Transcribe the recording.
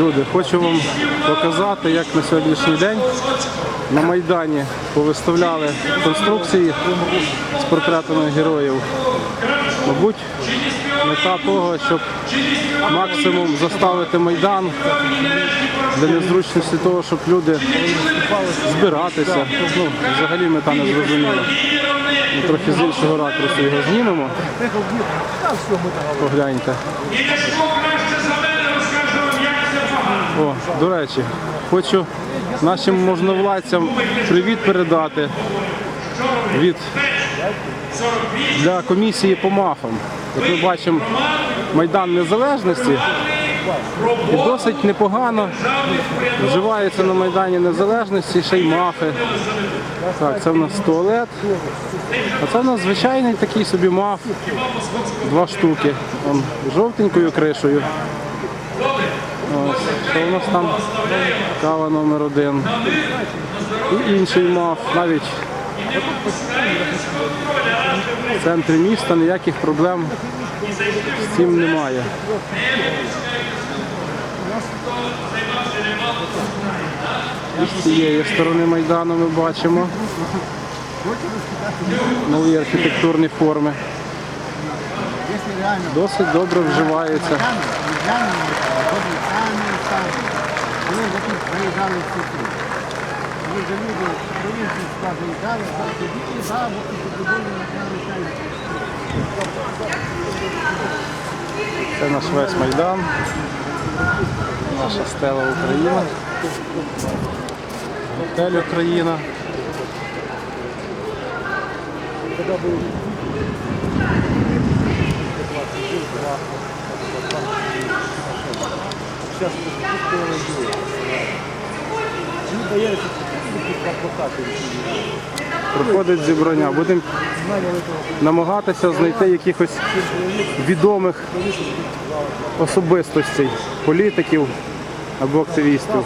Люди, хочу вам показати, як на сьогоднішній день на Майдані повиставляли конструкції з портретами героїв. Мабуть, мета того, щоб максимум заставити Майдан для незручності того, щоб люди збиратися. Ну, взагалі мета не зрозуміла. Ми трохи з іншого ракурсу його знімемо. Погляньте. О, до речі, хочу нашим можновладцям привіт передати від для комісії по мафам. Як ми бачимо, Майдан Незалежності і досить непогано вживається на Майдані Незалежності ще й мафи. Так, це в нас туалет. А це в нас звичайний такий собі маф. Два штуки. Он жовтенькою кришею. Ось, що у нас там? Кава номер один. І інший мав, навіть в центрі міста ніяких проблем з цим немає. І з цієї сторони Майдану ми бачимо нові архітектурні форми. Досить добре вживається. Які приїжджали в на Це наш весь Майдан. Наша стела Україна. Готель Україна. Проходить зібрання. Будемо намагатися знайти якихось відомих особистостей, політиків або активістів.